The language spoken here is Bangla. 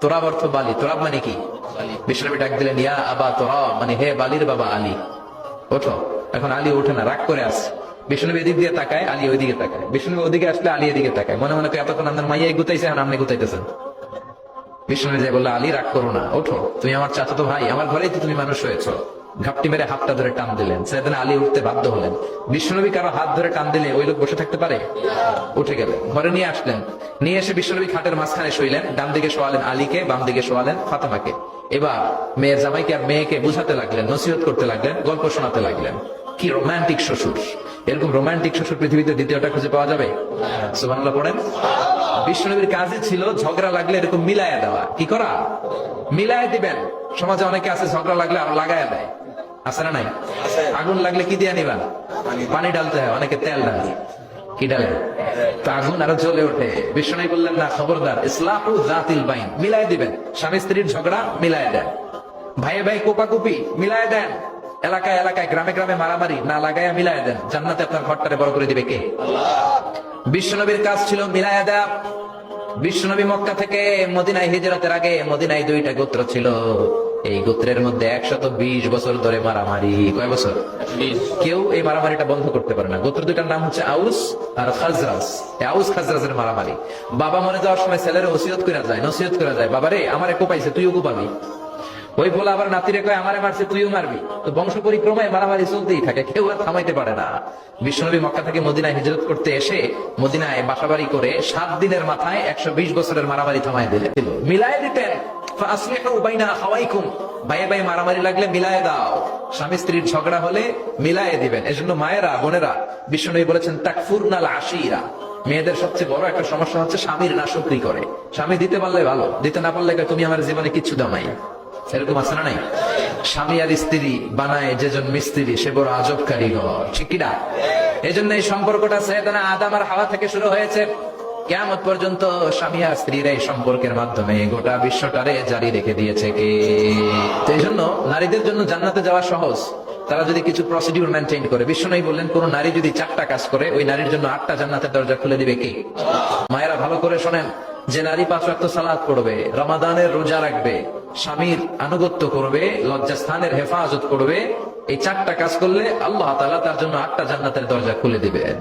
তোরাব অর্থ বালি, তোরাব মানে কি? বিশ্রামী ডাক দিলেন, ইয়া আবা তোরাব মানে হে বালির বাবা আলী। ওঠো, এখন আলী ওঠে না, রাগ করে আস বিষ্ণুনবী এদিক দিয়ে তাকায়, আলী ওইদিকে তাকায়। বিষ্ণুনবী ওদিকে আসলে আলী এদিকে তাকায়। মনে মনে এতক্ষণ আপনার মাইয়াই গুতাইছে আর আপনি গুতাইতেছেন? বিষ্ণু যে বলল, আলী, রাগ করো না, ওঠো। তুমি আমার চাচাতো ভাই, আমার ঘরেই তো তুমি মানুষ হয়েছ। ঘাপটি মেরে হাতটা ধরে টান দিলেন। সেদিন আলী উঠতে বাধ্য হলেন। বিষ্ণুনবী কারও হাত ধরে টান দিলে ওই লোক বসে থাকতে পারে? উঠে গেলেন ঘরে নিয়ে আসলেন। নিয়ে এসে বিষ্ণুনবী খাটের মাঝখানে শুইলেন। ডান দিকে শোয়ালেন আলীকে, বাম দিকে শোয়ালেন ফাতেমাকে। এবার মেয়ের জামাইকে আর মেয়েকে বুঝাতে লাগলেন, নসিহত করতে লাগলেন, গল্প শোনাতে লাগলেন। কি রোমান্টিক শ্বশুর। এরকম রোমান্টিক শ্বশুর পৃথিবীতে দ্বিতীয়টা খুঁজে পাওয়া যাবে? সুবহানাল্লাহ পড়েন। বিষ্ণুনবীর কাজে ছিল ঝগড়া লাগলে এরকম মিলায়া দেওয়া। কি করা? মিলায়া দিবেন। সমাজে অনেকে আছে, ঝগড়া লাগলে আরও লাগায়া দেয়। আছে না নাই? আগুন লাগলে কি নিবেন পানি ডালতে হয়, অনেকে তেল কি ডালে তো আগুন আরও জ্বলে ওঠে। বিষ্ণু বললেন না খবরদার, ইসলাহু জাতিল বাইন, মিলাই দিবেন। স্বামী স্ত্রীর ঝগড়া মিলায় দেন। ভাই কোপাকুপি মিলায় দেন। এলাকায় এলাকায়, গ্রামে গ্রামে মারামারি না লাগাইয়া মিলায় দেন। জান্নাতে আপনার ঘরটারে বড় করে দিবে কে? বিশ্বনবীর কাজ ছিল মিলায়া দেয়া। বিশ্বনবী মক্কা থেকে মদিনায় হিজরতের আগে মদিনায় দুইটা গোত্র ছিল। এই গোত্রের মধ্যে একশত বিশ বছর ধরে মারামারি। কয় বছর? কেউ এই মারামারিটা বন্ধ করতে পারে না। গোত্র দুইটার নাম হচ্ছে আউস আর খাজরাজ আউস খাজরাজের মারামারি। বাবা মরে যাওয়ার সময় ছেলের ওসিয়ত করে যায় নসিহত করে যায় বাবারে আমার কোপাইছে তুইও কোপাবি। ওই বলে আবার নাতিরে কয় আমারে মারছে তুইও মারবি। তো বংশ পরিক্রমায় মারামারি চলতেই থাকে কেউ আর থামাইতে পারে না। বিশ্বনবী মক্কা থেকে মদিনায় হিজরত করতে এসে মদিনায় বাসাবাড়ি করে সাত দিনের মাথায় একশো বিশ বছরের মারামারি থামাই দিলেন মিলাই দিতেন। ভাই মারামারি লাগলে মিলায় দাও। স্বামী স্ত্রীর ঝগড়া হলে মিলায়ে দিবেন। মায়েরা, বোনেরা বলেছেন, তাকফুরনাল আশিরা। মেয়েদের সবচেয়ে বড় একটা সমস্যা হচ্ছে স্বামীর করে। স্বামী দিতে পারলে ভালো, দিতে না পারলে তুমি আমার জীবনে কিচ্ছু দামাই এরকম আছে না নাই? স্বামী আর স্ত্রী বানায় যেজন মিস্ত্রি, সে বড় আজব কারিগর। ঠিক কিনা? এই জন্য এই সম্পর্কটা সেদানা আদাম আর হাওয়া থেকে শুরু হয়েছে। কেমন পর্যন্ত স্বামী আর স্ত্রীর এই সম্পর্কের মাধ্যমে গোটা বিশ্বটারে জারি রেখে দিয়েছে কে? এই জন্য নারীদের জন্য জান্নাতে যাওয়া সহজ। তারা যদি কিছু প্রসিডিউর মেনটেন করে, বিশ্বনবী বললেন, কোন নারী যদি চারটা কাজ করে, ওই নারীর জন্য আটটা জান্নাতের দরজা খুলে দিবে কে? মায়েরা ভালো করে শোনেন, যে নারী পাঁচ ওয়াক্ত সালাত পড়বে, রমাদানের রোজা রাখবে, স্বামীর আনুগত্য করবে, লজ্জাস্থানের হেফাজত করবে, এই চারটা কাজ করলে আল্লাহ তাআলা তার জন্য আটটা জান্নাতের দরজা খুলে দিবেন।